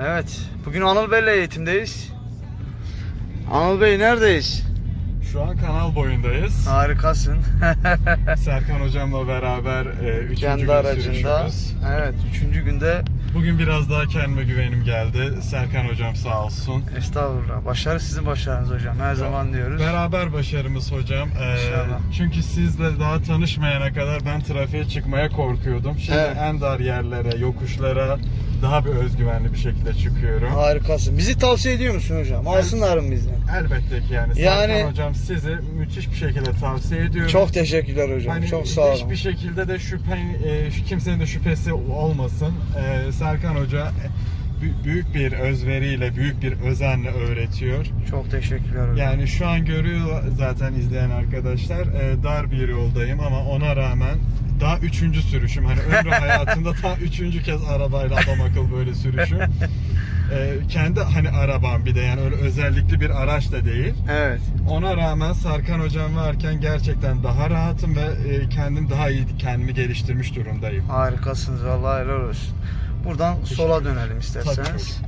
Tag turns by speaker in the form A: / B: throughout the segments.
A: Evet. Bugün Anıl Bey'le eğitimdeyiz. Anıl Bey neredeyiz?
B: Şu an kanal boyundayız.
A: Harikasın.
B: Serkan hocamla beraber e, üçüncü
A: Kendi
B: gün
A: aracında. Evet. Üçüncü günde
B: Bugün biraz daha kendime güvenim geldi. Serkan hocam sağ olsun.
A: estağfurullah. Başarı sizin başarınız hocam. Her zaman diyoruz.
B: Beraber başarımız hocam. Ee,
A: İnşallah.
B: çünkü sizle daha tanışmayana kadar ben trafiğe çıkmaya korkuyordum. Şimdi
A: Evet.
B: en dar yerlere, yokuşlara daha bir özgüvenli bir şekilde çıkıyorum.
A: Harikasın. Bizi tavsiye ediyor musun hocam? Alsınlar mı bizden?
B: Elbette ki yani,
A: Yani-
B: Serkan hocam sizi müthiş bir şekilde tavsiye ediyorum.
A: Çok teşekkürler hocam.
B: Hani
A: Çok sağ olun.
B: Hiçbir şekilde de şüphen, e, kimsenin de şüphesi olmasın. E, Serkan Hoca büyük bir özveriyle, büyük bir özenle öğretiyor.
A: Çok teşekkürler hocam.
B: Yani şu an görüyor zaten izleyen arkadaşlar e, dar bir yoldayım ama ona rağmen daha üçüncü sürüşüm. Hani ömrü hayatımda daha üçüncü kez arabayla adam akıl böyle sürüşüm. E, kendi hani arabam bir de yani öyle özellikli bir araç da değil.
A: Evet.
B: Ona rağmen Serkan hocam varken gerçekten daha rahatım ve e, kendim daha iyi kendimi geliştirmiş durumdayım.
A: Harikasınız. Allah helal olsun. Buradan sola dönelim isterseniz.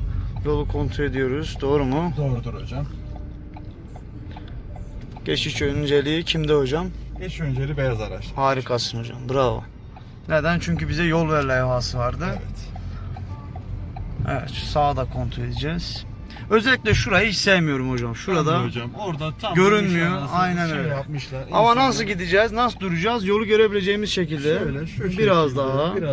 A: Yolu kontrol ediyoruz. Doğru mu?
B: Doğrudur hocam.
A: Geçiş önceliği kimde hocam?
B: Geç önceli beyaz araç.
A: Harikasın hocam. Bravo. Neden? Çünkü bize yol ver levhası vardı.
B: Evet.
A: Evet. sağa da kontrol edeceğiz. Özellikle şurayı hiç sevmiyorum hocam. Şurada.
B: Hocam. Orada tam
A: Görünmüyor, aynen
B: şey
A: öyle.
B: yapmışlar.
A: Ama
B: İnsanlar-
A: nasıl gideceğiz? Nasıl duracağız? Yolu görebileceğimiz şekilde.
B: Şöyle, şu
A: biraz
B: şekilde,
A: daha.
B: biraz